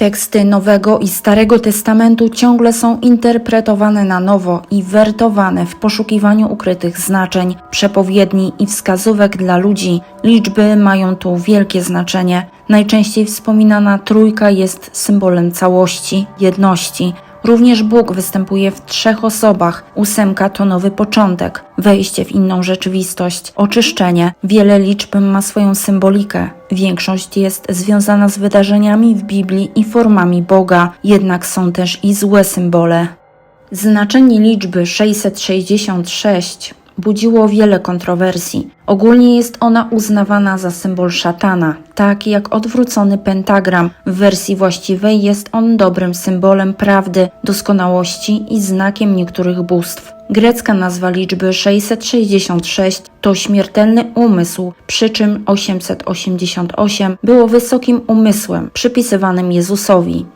Teksty Nowego i Starego Testamentu ciągle są interpretowane na nowo i wertowane w poszukiwaniu ukrytych znaczeń, przepowiedni i wskazówek dla ludzi. Liczby mają tu wielkie znaczenie. Najczęściej wspominana trójka jest symbolem całości, jedności. Również Bóg występuje w trzech osobach. Ósemka to nowy początek, wejście w inną rzeczywistość, oczyszczenie. Wiele liczb ma swoją symbolikę. Większość jest związana z wydarzeniami w Biblii i formami Boga, jednak są też i złe symbole. Znaczenie liczby 666 budziło wiele kontrowersji. Ogólnie jest ona uznawana za symbol szatana, tak jak odwrócony pentagram. W wersji właściwej jest on dobrym symbolem prawdy, doskonałości i znakiem niektórych bóstw. Grecka nazwa liczby 666 to śmiertelny umysł, przy czym 888 było wysokim umysłem przypisywanym Jezusowi.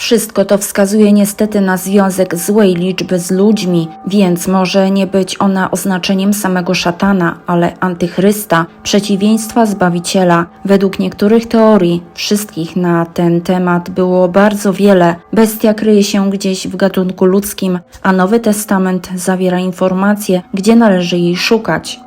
Wszystko to wskazuje niestety na związek złej liczby z ludźmi, więc może nie być ona oznaczeniem samego szatana, ale antychrysta, przeciwieństwa Zbawiciela. Według niektórych teorii, wszystkich na ten temat było bardzo wiele, bestia kryje się gdzieś w gatunku ludzkim, a Nowy Testament zawiera informacje, gdzie należy jej szukać.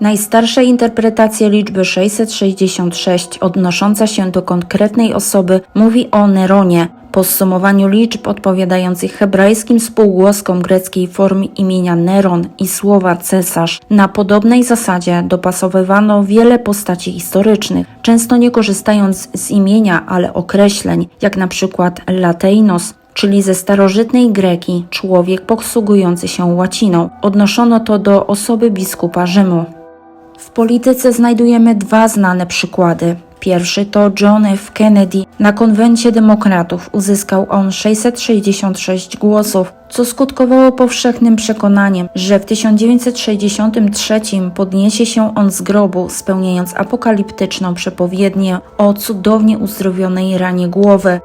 Najstarsza interpretacja liczby 666, odnosząca się do konkretnej osoby, mówi o Neronie, po zsumowaniu liczb odpowiadających hebrajskim spółgłoskom greckiej formy imienia Neron i słowa cesarz, na podobnej zasadzie dopasowywano wiele postaci historycznych, często nie korzystając z imienia, ale określeń, jak na przykład Lateinos, czyli ze starożytnej Greki, człowiek posługujący się łaciną. Odnoszono to do osoby biskupa Rzymu. W polityce znajdujemy dwa znane przykłady. Pierwszy to John F. Kennedy. Na konwencie demokratów uzyskał on 666 głosów, co skutkowało powszechnym przekonaniem, że w 1963 podniesie się on z grobu, spełniając apokaliptyczną przepowiednię o cudownie uzdrowionej ranie głowy.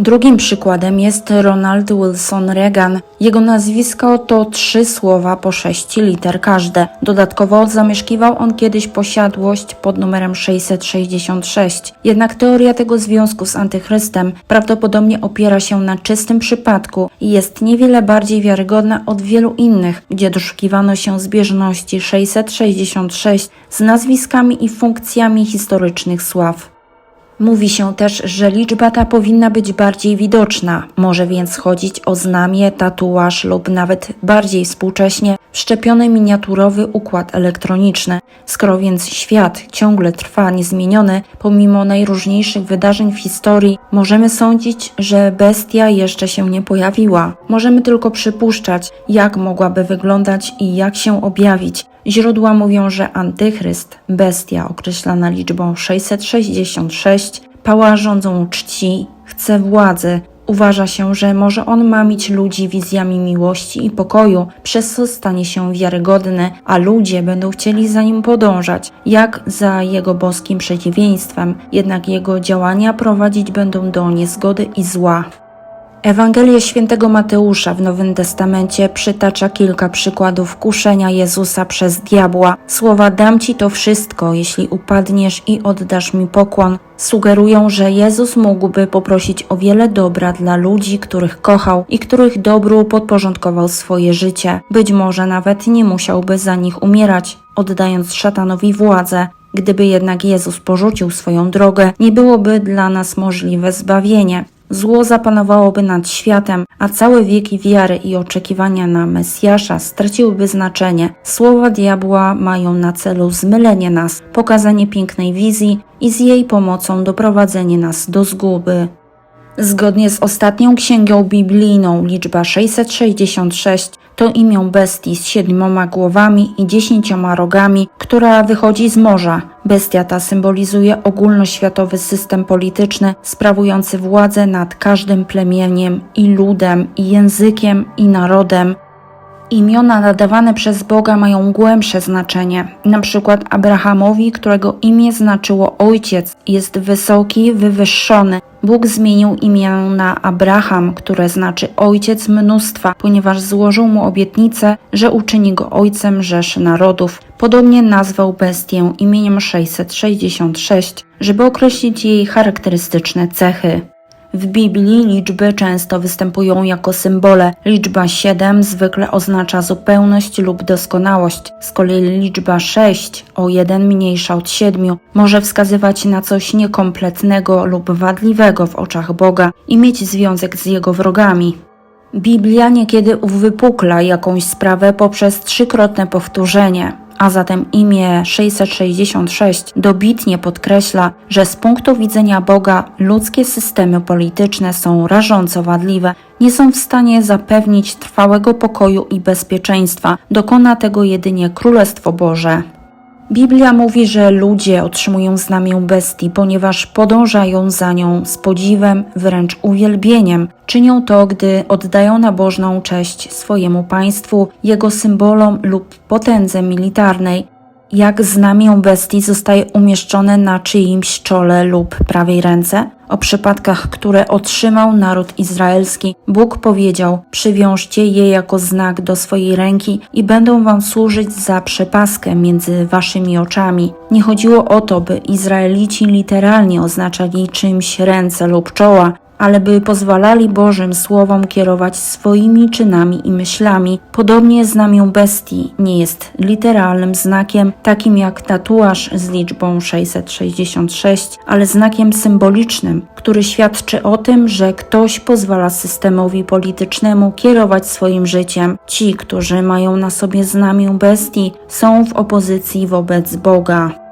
Drugim przykładem jest Ronald Wilson Reagan. Jego nazwisko to trzy słowa po sześć liter każde. Dodatkowo zamieszkiwał on kiedyś posiadłość pod numerem 666. Jednak teoria tego związku z antychrystem prawdopodobnie opiera się na czystym przypadku i jest niewiele bardziej wiarygodna od wielu innych, gdzie doszukiwano się zbieżności 666 z nazwiskami i funkcjami historycznych sław. Mówi się też, że liczba ta powinna być bardziej widoczna, może więc chodzić o znamie, tatuaż lub nawet bardziej współcześnie wszczepiony miniaturowy układ elektroniczny. Skoro więc świat ciągle trwa niezmieniony, pomimo najróżniejszych wydarzeń w historii, możemy sądzić, że bestia jeszcze się nie pojawiła. Możemy tylko przypuszczać, jak mogłaby wyglądać i jak się objawić. Źródła mówią, że antychryst, bestia określana liczbą 666, pała rządzą czci, chce władzy. Uważa się, że może on mamić ludzi wizjami miłości i pokoju, przez co stanie się wiarygodny, a ludzie będą chcieli za nim podążać, jak za jego boskim przeciwieństwem, jednak jego działania prowadzić będą do niezgody i zła. Ewangelia świętego Mateusza w Nowym Testamencie przytacza kilka przykładów kuszenia Jezusa przez diabła. Słowa dam ci to wszystko, jeśli upadniesz i oddasz mi pokłon, sugerują, że Jezus mógłby poprosić o wiele dobra dla ludzi, których kochał i których dobru podporządkował swoje życie. Być może nawet nie musiałby za nich umierać, oddając szatanowi władzę. Gdyby jednak Jezus porzucił swoją drogę, nie byłoby dla nas możliwe zbawienie. Zło zapanowałoby nad światem, a całe wieki wiary i oczekiwania na Mesjasza straciłyby znaczenie. Słowa diabła mają na celu zmylenie nas, pokazanie pięknej wizji i z jej pomocą doprowadzenie nas do zguby. Zgodnie z ostatnią księgą biblijną liczba 666 to imię bestii z siedmioma głowami i dziesięcioma rogami, która wychodzi z morza. Bestia ta symbolizuje ogólnoświatowy system polityczny sprawujący władzę nad każdym plemieniem i ludem, i językiem, i narodem. Imiona nadawane przez Boga mają głębsze znaczenie. Na przykład Abrahamowi, którego imię znaczyło ojciec, jest wysoki, wywyższony. Bóg zmienił imię na Abraham, które znaczy ojciec mnóstwa, ponieważ złożył mu obietnicę, że uczyni go ojcem rzeszy narodów. Podobnie nazwał bestię imieniem 666, żeby określić jej charakterystyczne cechy. W Biblii liczby często występują jako symbole. Liczba 7 zwykle oznacza zupełność lub doskonałość. Z kolei liczba 6, o jeden mniejsza od 7, może wskazywać na coś niekompletnego lub wadliwego w oczach Boga i mieć związek z jego wrogami. Biblia niekiedy uwypukla jakąś sprawę poprzez trzykrotne powtórzenie, a zatem imię 666 dobitnie podkreśla, że z punktu widzenia Boga ludzkie systemy polityczne są rażąco wadliwe, nie są w stanie zapewnić trwałego pokoju i bezpieczeństwa. Dokona tego jedynie Królestwo Boże. Biblia mówi, że ludzie otrzymują znamię bestii, ponieważ podążają za nią z podziwem, wręcz uwielbieniem. Czynią to, gdy oddają nabożną cześć swojemu państwu, jego symbolom lub potędze militarnej. Jak znamię bestii zostaje umieszczone na czyimś czole lub prawej ręce? O przypadkach, które otrzymał naród izraelski, Bóg powiedział: Przywiążcie je jako znak do swojej ręki i będą wam służyć za przepaskę między waszymi oczami. Nie chodziło o to, by Izraelici literalnie oznaczali czymś ręce lub czoła, ale by pozwalali Bożym Słowom kierować swoimi czynami i myślami. Podobnie znamię bestii nie jest literalnym znakiem, takim jak tatuaż z liczbą 666, ale znakiem symbolicznym, który świadczy o tym, że ktoś pozwala systemowi politycznemu kierować swoim życiem. Ci, którzy mają na sobie znamię bestii, są w opozycji wobec Boga.